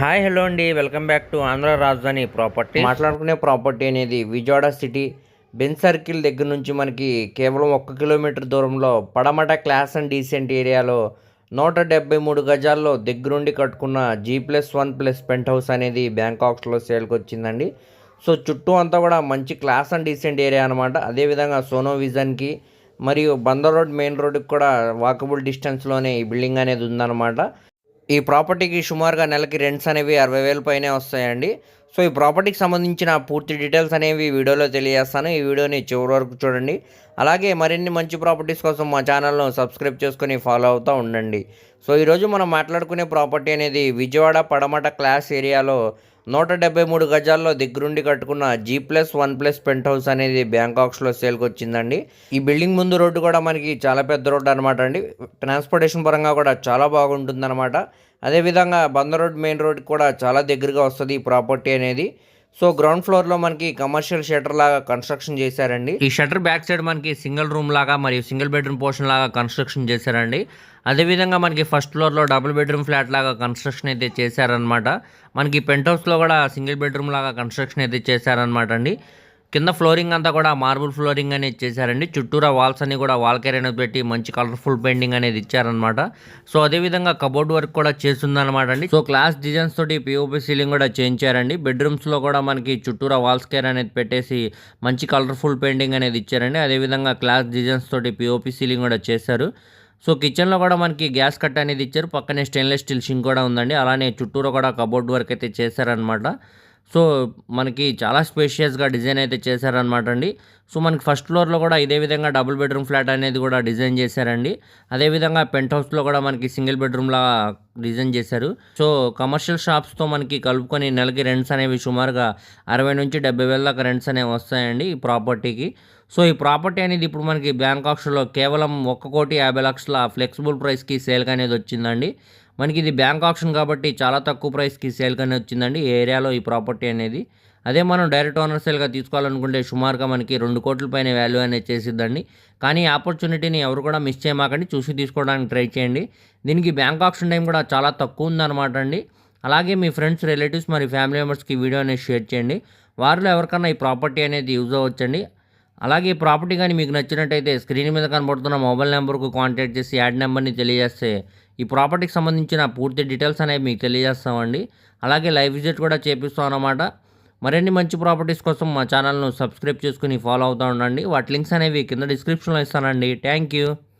Hi hello అండి. Welcome back to Andhra రాజధాని property మాట్లాడుకునే ప్రాపర్టీ అనేది విజయవాడ సిటీ బెన్ సర్కిల్ దగ్గర నుంచి మనకి కేవలం ఒక్క కిలోమీటర్ దూరంలో పడమట క్లాస్ అండ్ డీసెంట్ ఏరియాలో నూట డెబ్బై మూడు గజాల్లో దగ్గరుండి కట్టుకున్న G plus one plus penthouse అనేది బ్యాంకాక్స్లో సేల్కి వచ్చిందండి. సో చుట్టూ అంతా కూడా మంచి క్లాస్ అండ్ డీసెంట్ ఏరియా అనమాట అదేవిధంగా సోనో విజన్కి మరియు బందర్ రోడ్ మెయిన్ రోడ్కి కూడా వాకబుల్ డిస్టెన్స్లోనే ఈ బిల్డింగ్ అనేది ఉందన్నమాట. ఈ ప్రాపర్టీకి సుమారుగా నెలకి రెంట్స్ అనేవి అరవై వేల పైనే వస్తాయండి. సో ఈ ప్రాపర్టీకి సంబంధించిన పూర్తి డీటెయిల్స్ అనేవి వీడియోలో తెలియజేస్తాను. ఈ వీడియోని చివరి వరకు చూడండి. అలాగే మరిన్ని మంచి ప్రాపర్టీస్ కోసం మా ఛానల్ను సబ్స్క్రైబ్ చేసుకుని ఫాలో అవుతూ ఉండండి. సో ఈరోజు మనం మాట్లాడుకునే ప్రాపర్టీ అనేది విజయవాడ పడమట క్లాస్ ఏరియాలో నూట డెబ్బై మూడు గజాల్లో దగ్గరుండి కట్టుకున్న G plus one plus penthouse అనేది బ్యాంకాక్స్లో సేల్కి వచ్చిందండి. ఈ బిల్డింగ్ ముందు రోడ్డు కూడా మనకి చాలా పెద్ద రోడ్డు అనమాట అండి. ట్రాన్స్పోర్టేషన్ పరంగా కూడా చాలా బాగుంటుంది అనమాట అదేవిధంగా బందర్ రోడ్ మెయిన్ రోడ్ కూడా చాలా దగ్గరగా వస్తుంది ఈ ప్రాపర్టీ అనేది. సో గ్రౌండ్ ఫ్లోర్లో మనకి కమర్షియల్ షటర్ లాగా కన్స్ట్రక్షన్ చేశారండి. ఈ షటర్ బ్యాక్ సైడ్ మనకి సింగిల్ రూమ్ లాగా మరియు సింగిల్ బెడ్రూమ్ పోర్షన్ లాగా కన్స్ట్రక్షన్ చేశారండి. అదేవిధంగా మనకి ఫస్ట్ ఫ్లోర్లో డబుల్ బెడ్రూమ్ ఫ్లాట్ లాగా కన్స్ట్రక్షన్ అయితే చేశారనమాట మనకి పెంట్ హౌస్లో కూడా సింగిల్ బెడ్రూమ్ లాగా కన్స్ట్రక్షన్ అయితే చేశారనమాట అండి. కింద ఫ్లోరింగ్ అంతా కూడా మార్బుల్ ఫ్లోరింగ్ అనేది చేశారండి. చుట్టూరా వాల్స్ అన్ని కూడా వాల్ కేర్ అనేది పెట్టి మంచి కలర్ఫుల్ పెయింటింగ్ అనేది ఇచ్చారనమాట సో అదేవిధంగా కబోర్డ్ వర్క్ కూడా చేస్తుందనమాట అండి. సో క్లాస్ డిజైన్స్ తోటి పిఓపి సీలింగ్ కూడా చేయించారండి బెడ్రూమ్స్లో కూడా మనకి చుట్టూరా వాల్స్ కేర్ అనేది పెట్టేసి మంచి కలర్ఫుల్ పెయింటింగ్ అనేది ఇచ్చారండి. అదేవిధంగా క్లాస్ డిజైన్స్ తోటి పిఓపి సీలింగ్ కూడా చేశారు. సో కిచెన్లో కూడా మనకి గ్యాస్ కట్ అనేది ఇచ్చారు. పక్కనే స్టెయిన్లెస్ స్టీల్ షింక్ కూడా ఉందండి. అలానే చుట్టూరు కూడా కబోర్డ్ వర్క్ అయితే చేశారనమాట సో మనకి చాలా స్పేషియస్గా డిజైన్ అయితే చేశారనమాట అండి. సో మనకి ఫస్ట్ ఫ్లోర్లో కూడా ఇదే విధంగా డబుల్ బెడ్రూమ్ ఫ్లాట్ అనేది కూడా డిజైన్ చేశారండి. అదేవిధంగా పెంట్ హౌస్లో కూడా మనకి సింగిల్ బెడ్రూమ్లా డిజైన్ చేశారు. సో కమర్షియల్ షాప్స్తో మనకి కలుపుకొని నెలకి రెంట్స్ అనేవి సుమారుగా అరవై నుంచి డెబ్బై వేల దాకా రెంట్స్ అనేవి వస్తాయండి ఈ ప్రాపర్టీకి సో ఈ ప్రాపర్టీ అనేది ఇప్పుడు మనకి బ్యాంక్ కేవలం ఒక్క కోటి యాభై లక్షల ఫ్లెక్సిబుల్ ప్రైస్కి సేల్కి అనేది వచ్చిందండి. మనకి ఇది బ్యాంక్ ఆప్షన్ కాబట్టి చాలా తక్కువ ప్రైస్కి సేల్ కానీ వచ్చిందండి. ఈ ఏరియాలో ఈ ప్రాపర్టీ అనేది. అదే మనం డైరెక్ట్ ఓనర్ సేల్గా తీసుకోవాలనుకుంటే సుమారుగా మనకి రెండు కోట్ల పైన వాల్యూ అనేది చేసిద్దండి. కానీ ఆపర్చునిటీని ఎవరు కూడా మిస్ చేయమాకండి. చూసి తీసుకోవడానికి ట్రై చేయండి. దీనికి బ్యాంక్ ఆప్షన్ టైం కూడా చాలా తక్కువ ఉందన్నమాట అండి. అలాగే మీ ఫ్రెండ్స్ రిలేటివ్స్ మరి ఫ్యామిలీ మెంబర్స్కి వీడియో అనేది షేర్ చేయండి. వారిలో ఎవరికన్నా ఈ ప్రాపర్టీ అనేది యూజ్ అవ్వచ్చండి. అలాగే ప్రాపర్టీ కానీ మీకు నచ్చినట్టయితే స్క్రీన్ మీద కనబడుతున్న మొబైల్ నెంబర్కు కాంటాక్ట్ చేసి యాడ్ నెంబర్ని తెలియజేస్తే ఈ ప్రాపర్టీకి సంబంధించిన పూర్తి డీటెయిల్స్ అనేవి మీకు తెలియజేస్తామండి. అలాగే లైవ్ విజిట్ కూడా చేపిస్తాం అన్నమాట. మరిన్ని మంచి ప్రాపర్టీస్ కోసం మా ఛానల్ను సబ్స్క్రైబ్ చేసుకుని ఫాలో అవుతూ ఉండండి. వాటి లింక్స్ అనేవి కింద డిస్క్రిప్షన్లో ఇస్తానండి. Thank you